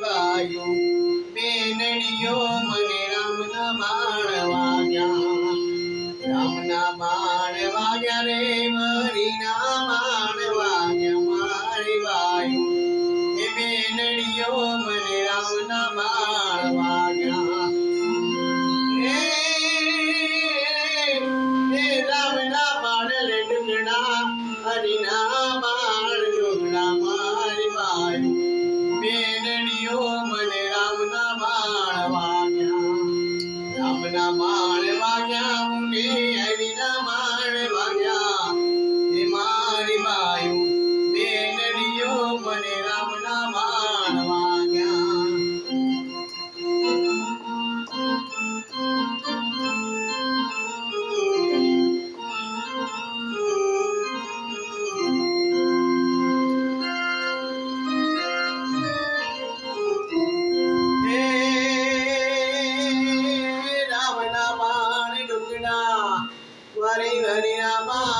વાયું. બેનડીઓ મને રામના બાણ વાગ્યા. રામના બાણ વાગ્યા રે મરીના બાણ વાગ્યા. મારી વાયુ. એ બેનડીઓ મને জানি আমার